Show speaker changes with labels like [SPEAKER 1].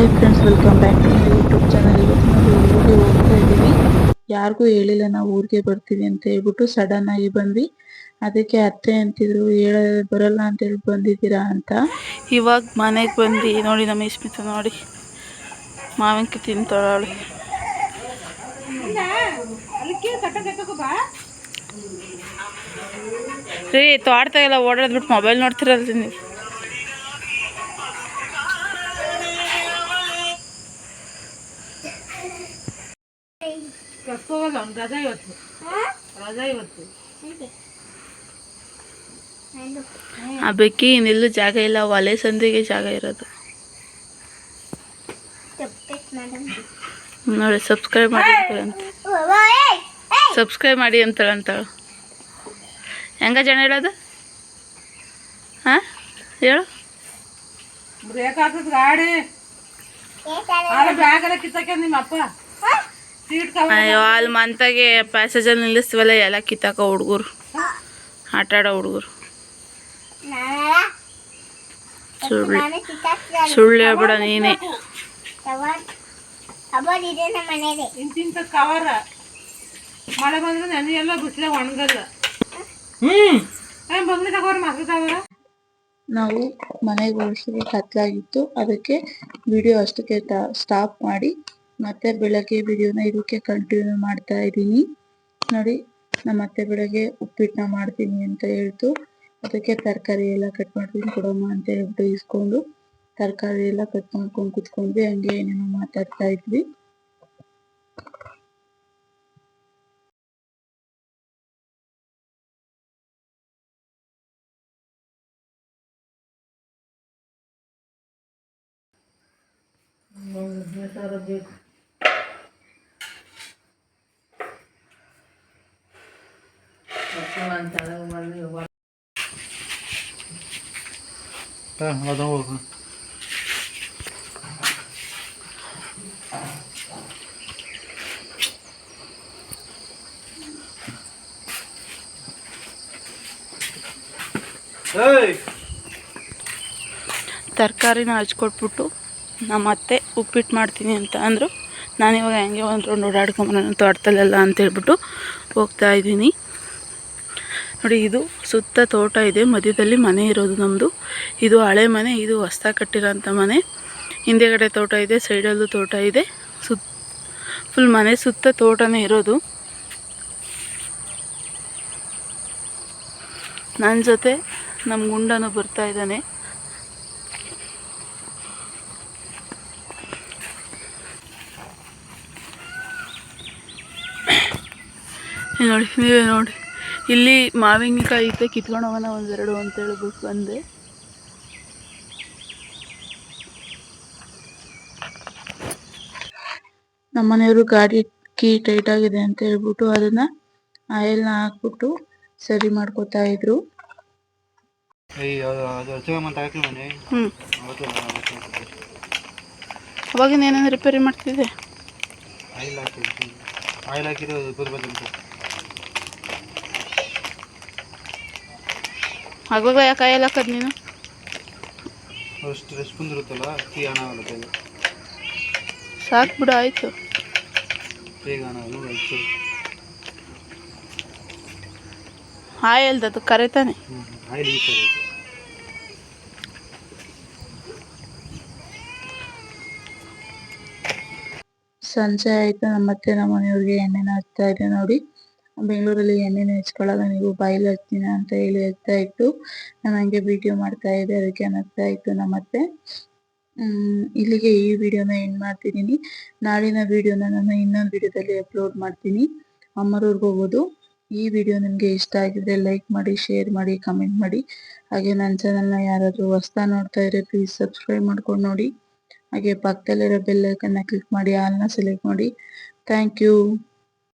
[SPEAKER 1] Hi friends welcome back to my YouTube channel ಇವತ್ತು ನಾವು ಊರಿಗೆ ಹೋಗ್ತಾ ಇದ್ದೀವಿ. ಯಾರಿಗೂ ಹೇಳಿಲ್ಲ, ನಾವು ಊರಿಗೆ ಬರ್ತೀವಿ ಅಂತ ಹೇಳ್ಬಿಟ್ಟು ಸಡನ್ ಆಗಿ ಬಂದ್ವಿ. ಅದಕ್ಕೆ ಅತ್ತೆ ಅಂತಿದ್ರು, ಹೇಳ, ಬರಲ್ಲ ಅಂತ ಹೇಳಿ ಬಂದಿದ್ದೀರಾ ಅಂತ. ಇವಾಗ ಮನೆಗೆ ಬಂದು ನೋಡಿ ನಮ್ಮ ಇಸ್ಮಿತ ನೋಡಿ. ಮಾವಿನಕಾಯಿ ತಿಂತಾಳೆ ರೀ ತೋಟದಾಗೆಲ್ಲ ಓಡಾಡ್ಬಿಟ್ಟು ಮೊಬೈಲ್ ನೋಡ್ತಿರಲ್ರಿ ನೀವು. ಆ ಬೆಕ್ಕಿ ಇನ್ನೆಲ್ಲೂ ಜಾಗ ಇಲ್ಲ ಒಲೆ ಸಂದಿಗೆ ಜಾಗ ಇರೋದು. ನೋಡಿ ಸಬ್ಸ್ಕ್ರೈಬ್ ಮಾಡಿ ಅಂತ ಸಬ್ಸ್ಕ್ರೈಬ್ ಮಾಡಿ ಅಂತಾಳಂತಾಳು ಹೆಂಗ ಜನ ಹೇಳೋದು? ಹಾಂ? ಹೇಳು.
[SPEAKER 2] ಬೇಕಾಗ್ತದ ಗಾಡಿ. ಆರ ಬ್ಯಾಗ್ ಎಲ್ಲ ಕಿತ್ತಕ್ಕೆ ನಿಮ್ಮ ಅಪ್ಪ
[SPEAKER 1] ಅಯ್ಯೋ ಅಲ್ಲಿ ಮಂತಾಗೆ ಪ್ಯಾಸೇಜಲ್ಲಿ ನಿಲ್ಲಿಸ್ತೀವಲ್ಲ ಎಲ್ಲ ಕಿತ್ತಾಕ ಹುಡುಗರು. ಆಟ ಆಡೋ ಹುಡುಗರು. ಸುಳ್ಳು ಸುಳ್ಳು. ಹೇಳ್ಬಿಡ ನೀನೇ.
[SPEAKER 2] ಇಂತಿಂತ ಕವರ ಮಳೆ ಬಂದ್ರೆ ನೆನೆ ಎಲ್ಲ ಬಿಸಿಲೆ ಒಣಗಲ್ಲ. ಹ್ಮ್. ಬಂದ್ರೆ ಬಂಗ್ಲಿ ತಗೋರ್ ಮಸ್ತ್ ಕವರ
[SPEAKER 1] ನಾವು ಮನೆಗೆ ಉಳಿಸಿದ ಕತ್ಲಾಗಿತ್ತು. ಅದಕ್ಕೆ ವಿಡಿಯೋ ಅಷ್ಟಕ್ಕೆ ಸ್ಟಾಪ್ ಮಾಡಿ. ಮತ್ತೆ ಬೆಳಗ್ಗೆ ವಿಡಿಯೋನ ಇದಕ್ಕೆ ಕಂಟಿನ್ಯೂ ಮಾಡ್ತಾ ಇದ್ದೀನಿ ನೋಡಿ ನಮ್ಮ ಅತ್ತೆ ಬೆಳಗ್ಗೆ ಉಪ್ಪಿಟ್ಟನ್ನ ಮಾಡ್ತೀನಿ ಅಂತ ಹೇಳ್ತು ಅದಕ್ಕೆ ತರಕಾರಿ ಎಲ್ಲ ಕಟ್ ಮಾಡ್ತೀನಿ ಕೊಡಮ್ಮ ಅಂತ ಹೇಳ್ಬಿಟ್ಟು ಇಸ್ಕೊಂಡು ತರಕಾರಿ ಎಲ್ಲ ಕಟ್ ಮಾಡ್ಕೊಂಡು ಕುತ್ಕೊಂಡ್ವಿ ಹಂಗೆ ಏನೇನೋ ಮಾತಾಡ್ತಾ ಇದ್ವಿ ತರಕಾರಿನ ಹಚ್ಕೊಟ್ಬಿಟ್ಟು ನಮ್ಮ ಅತ್ತೆ ಉಪ್ಪಿಟ್ಟು ಮಾಡ್ತೀನಿ ಅಂತ ಅಂದರು. ನಾನಿವಾಗ ಹೆಂಗೆ ಒಂದು ರೌಂಡ್ ಓಡಾಡ್ಕೊಂಬರೋಣ ತೋಟದಲ್ಲೆಲ್ಲ ಅಂತ ಹೇಳ್ಬಿಟ್ಟು ಹೋಗ್ತಾ ಇದ್ದೀನಿ. ನೋಡಿ, ಇದು ಸುತ್ತ ತೋಟ ಇದೆ. ಮಧ್ಯದಲ್ಲಿ ಮನೆ ಇರೋದು ನಮ್ಮದು ಇದು ಹಳೆ ಮನೆ, ಇದು ಹೊಸ್ದಾಗಿ ಕಟ್ಟಿರೋಂಥ ಮನೆ. ಹಿಂದೆಗಡೆ ತೋಟ ಇದೆ, ಸೈಡಲ್ಲೂ ತೋಟ ಇದೆ. ಸುತ್ ಫುಲ್ ಮನೆ ಸುತ್ತ ತೋಟನೇ ಇರೋದು. ನನ್ನ ಜೊತೆ ನಮ್ಮ ಗುಂಡನು ಬರ್ತಾ ಇದ್ದಾನೆ. ನೋಡಿ, ನೀವೇ ನೋಡಿ. ಇಲ್ಲಿ ಮಾವಿನಕಾಯಿ ಐತೆ ಕಿತ್ಕೊಂಡು ಹೋಗೋಣ ಒಂದೆರಡು ಅಂತ ಹೇಳ್ಬಿಟ್ಟು ಬಂದೆ. ನಮ್ಮನೆಯವರು ಗಾಡಿ ಕೀ ಟೈಟ್ ಆಗಿದೆ ಅಂತ ಹೇಳ್ಬಿಟ್ಟು ಅದನ್ನ ಆಯಿಲ್ನ ಹಾಕ್ಬಿಟ್ಟು ಸರಿ ಮಾಡ್ಕೋತಾ ಇದ್ರು. ಅವಾಗಿನ ಏನೇನು ರಿಪೇರಿ ಮಾಡ್ತಿದ್ದೆ?
[SPEAKER 3] ಆಯಿಲ್ ಹಾಕಿದ್ದು ಬುದ್
[SPEAKER 1] ಯಾಕೆ ಹಾಕೋದು ನೀನು?
[SPEAKER 3] ಅಷ್ಟು ರೆಸ್ಟ್ ಬಂದಿರುತ್ತಲ್ಲ ಟೀ ಹಣ ಆಗುತ್ತೆ
[SPEAKER 1] ಸಾಕು ಬಿಡು ಆಯಿತು.
[SPEAKER 3] ಬೇಗ ಹಣ ಹೆಚ್ಚು
[SPEAKER 1] ಆಯಿಲ್ದು ಅದು ಕರೆತಾನೆ.
[SPEAKER 3] ಥರ ಇರುತ್ತೆ
[SPEAKER 1] ಸಂಜೆ ಆಯ್ತು ನಮ್ಮ ಮತ್ತೆ ನಮ್ಮ ಮನೆಯವ್ರಿಗೆ ಎಣ್ಣೆನ ಹಾಕ್ತಾ ಇದೆ ನೋಡಿ. ಬೆಂಗಳೂರಲ್ಲಿ ಎಣ್ಣೆನ ಹಚ್ಕೊಳ್ಳಲ್ಲ ನೀವು ಬಾಯಲ್ಲಿ ಹಚ್ತೀನ ಅಂತ ಹೇಳಿ ಹಚ್ತಾ ಇತ್ತು ನಾನು ಹಂಗೆ ವಿಡಿಯೋ ಮಾಡ್ತಾ ಇದ್ದೆ, ಅದಕ್ಕೆ ಅನ್ನಿಸ್ತಾ ಇತ್ತು ನಮ್ಮ ಅತ್ತೆ ಇಲ್ಲಿಗೆ ಈ ವಿಡಿಯೋನ ಎಂಡ್ ಮಾಡ್ತಿದ್ದೀನಿ. ನಾಳಿನ ವಿಡಿಯೋನ ನಾನು ಇನ್ನೊಂದು ವಿಡಿಯೋದಲ್ಲಿ ಅಪ್ಲೋಡ್ ಮಾಡ್ತೀನಿ. ಅಮ್ಮರೂರ್ಗೆ ಹೋಗೋದು. ಈ ವಿಡಿಯೋ ನಿಮಗೆ ಇಷ್ಟ ಆಗಿದ್ರೆ ಲೈಕ್ ಮಾಡಿ ಶೇರ್ ಮಾಡಿ ಕಮೆಂಟ್ ಮಾಡಿ. ಹಾಗೆ ನನ್ನ ಚಾನಲ್ನ ಯಾರಾದರೂ ಹೊಸ್ತಾ ನೋಡ್ತಾ ಇದ್ರೆ ಪ್ಲೀಸ್ ಸಬ್ಸ್ಕ್ರೈಬ್ ಮಾಡ್ಕೊಂಡು ನೋಡಿ. ಹಾಗೆ ಪಕ್ಕದಲ್ಲಿರೋ ಬೆಲ್ ಐಕನ್ನ ಕ್ಲಿಕ್ ಮಾಡಿ ಆಲ್ನ ಸೆಲೆಕ್ಟ್ ಮಾಡಿ. Thank you